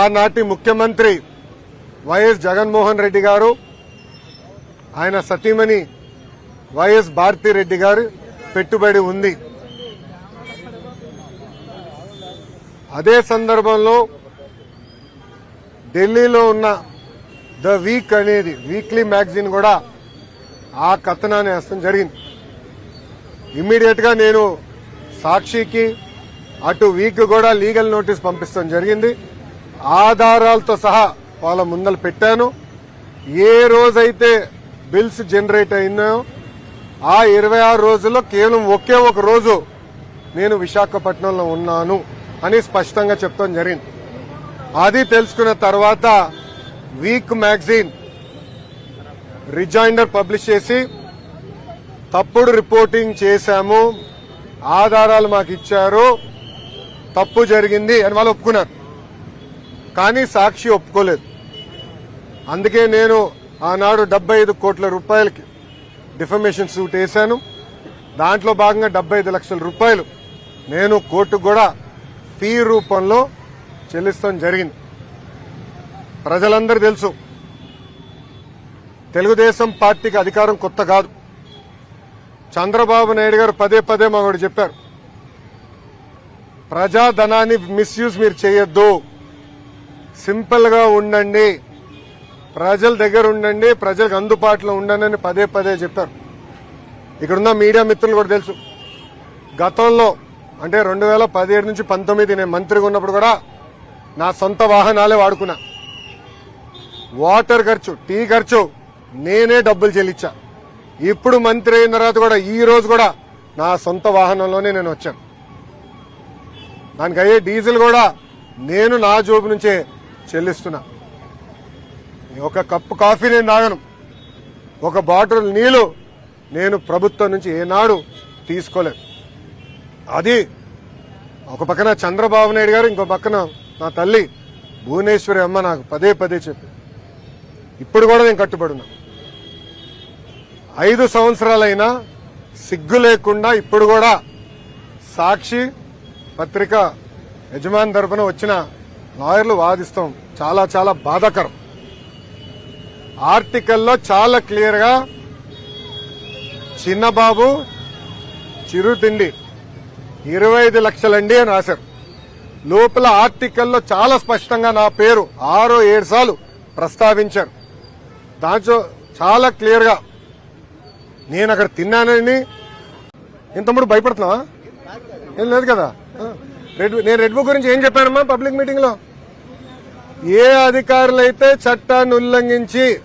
ఆనాటి ముఖ్యమంత్రి వైఎస్ జగన్మోహన్ రెడ్డి గారు ఆయన సతీమణి వైఎస్ భారతిరెడ్డి గారు పెట్టుబడి ఉంది. అదే సందర్భంలో ఢిల్లీలో ఉన్న ద వీక్ అనేది వీక్లీ మ్యాగజైన్ కూడా ఆ కథనాన్ని వేస్తాం జరిగింది. ఇమ్మీడియట్గా నేను సాక్షికి అటు వీక్ కూడా లీగల్ నోటీస్ పంపిస్తాం జరిగింది. ఆధారాలతో సహా వాళ్ళ ముందలు పెట్టాను. ఏ రోజైతే బిల్స్ జనరేట్ అయినాయో ఆ ఇరవై ఆరు రోజుల్లో కేవలం ఒకే ఒక రోజు నేను విశాఖపట్నంలో ఉన్నాను అని స్పష్టంగా చెప్తాం జరిగింది. అది తెలుసుకున్న తర్వాత వీక్ మ్యాగజైన్ రిజైండర్ పబ్లిష్ చేసి తప్పుడు రిపోర్టింగ్ చేశాము. ఆధారాలు మాకు ఇచ్చారు. తప్పు జరిగింది అని వాళ్ళు ఒప్పుకున్నారు. కానీ సాక్షి ఒప్పుకోలేదు. అందుకే నేను ఆనాడు డెబ్బై ఐదు కోట్ల రూపాయలకి డిఫమేషన్ సూట్ వేశాను. దాంట్లో భాగంగా డెబ్బై ఐదు లక్షల రూపాయలు నేను కోర్టు కూడా ఫీ రూపంలో చెల్లిస్తాం జరిగింది. ప్రజలందరూ తెలుసు తెలుగుదేశం పార్టీకి అధికారం కొత్త కాదు. చంద్రబాబు నాయుడు గారు పదే పదే మాకు చెప్పారు ప్రజాధనాన్ని మిస్యూజ్ మీరు చేయొద్దు. సింపుల్గా ఉండండి. ప్రజల దగ్గర ఉండండి. ప్రజలకు అందుబాటులో ఉండండి అని పదే పదే చెప్పారు. ఇక్కడున్న మీడియా మిత్రులు కూడా తెలుసు. గతంలో అంటే రెండు వేల పదిహేడు నుంచి పంతొమ్మిది నేను మంత్రిగా ఉన్నప్పుడు కూడా నా సొంత వాహనాలే వాడుకున్నా. వాటర్ ఖర్చు టీ ఖర్చు నేనే డబ్బులు చెల్లించా. ఇప్పుడు మంత్రి అయిన తర్వాత కూడా ఈ రోజు కూడా నా సొంత వాహనంలోనే నేను వచ్చాను. దానికి అయ్యే డీజిల్ కూడా నేను నా జోబు నుంచే చెల్లిస్తున్నా. ఒక కప్పు కాఫీ నేను తాగను. ఒక బాటిల్ నీళ్ళు నేను ప్రభుత్వం నుంచి ఏనాడు తీసుకోలేదు. అది ఒక పక్కన చంద్రబాబు నాయుడు గారు ఇంకో పక్కన నా తల్లి భువనేశ్వరి అమ్మ నాకు పదే పదే చెప్పి. ఇప్పుడు కూడా నేను కట్టుబడున్నా. ఐదు సంవత్సరాలైనా సిగ్గు లేకుండా ఇప్పుడు కూడా సాక్షి పత్రిక యజమాని తరఫున వచ్చిన లాయర్లు వాదిస్తాం. చాలా చాలా బాధాకరం. ఆర్టికల్లో చాలా క్లియర్గా చిన్నబాబు చిరుతిండి ఇరవై ఐదు లక్షలండి అని రాశారు. లోపల ఆర్టికల్లో చాలా స్పష్టంగా నా పేరు ఆరో ఏడు సార్లు ప్రస్తావించారు. దాంట్లో చాలా క్లియర్గా నేను అక్కడ తిన్నానని. ఇంతముడు భయపడుతున్నావా? ఏం లేదు కదా? రెడ్ నేను రెడ్ బుక్ గురించి ఏం చెప్పానమ్మా పబ్లిక్ మీటింగ్లో? ఏ అధికారులైతే చట్టాన్ని ఉల్లంఘించి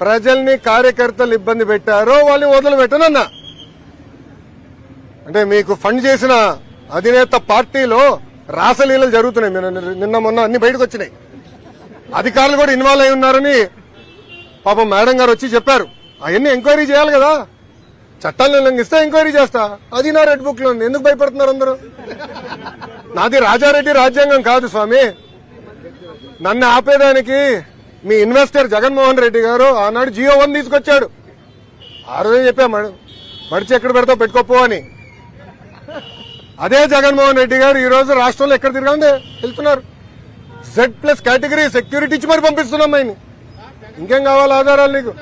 ప్రజల్ని కార్యకర్తలు ఇబ్బంది పెట్టారో వాళ్ళని వదిలిపెట్టనన్నా. అంటే మీకు ఫండ్ చేసిన అధినేత పార్టీలో రాసలీలలు జరుగుతున్నాయి. నిన్న మొన్న అన్ని బయటకు వచ్చినాయి. అధికారులు కూడా ఇన్వాల్వ్ అయి ఉన్నారని పాపం మేడం గారు వచ్చి చెప్పారు. అవన్నీ ఎంక్వైరీ చేయాలి కదా. చట్టాలను ఉల్లంఘిస్తే ఎంక్వైరీ చేస్తా. అది నా రెడ్ బుక్లో ఉంది. ఎందుకు భయపడుతున్నారు అందరూ? నాది రాజారెడ్డి రాజ్యాంగం కాదు స్వామి. నన్ను ఆపేదానికి మీ ఇన్వెస్టర్ జగన్మోహన్ రెడ్డి గారు ఆనాడు జియో వన్ తీసుకొచ్చాడు. ఆ రోజే చెప్పా మడిచి ఎక్కడ పెడతావు పెట్టుకోపో అని. అదే జగన్మోహన్ రెడ్డి గారు ఈ రోజు రాష్ట్రంలో ఎక్కడ తిరగండి వెళ్తున్నారు జెడ్ ప్లస్ కేటగిరీ సెక్యూరిటీ ఇచ్చి మరి పంపిస్తున్నాం ఆయన ఇంకేం కావాలి ఆధారాలు నీకు?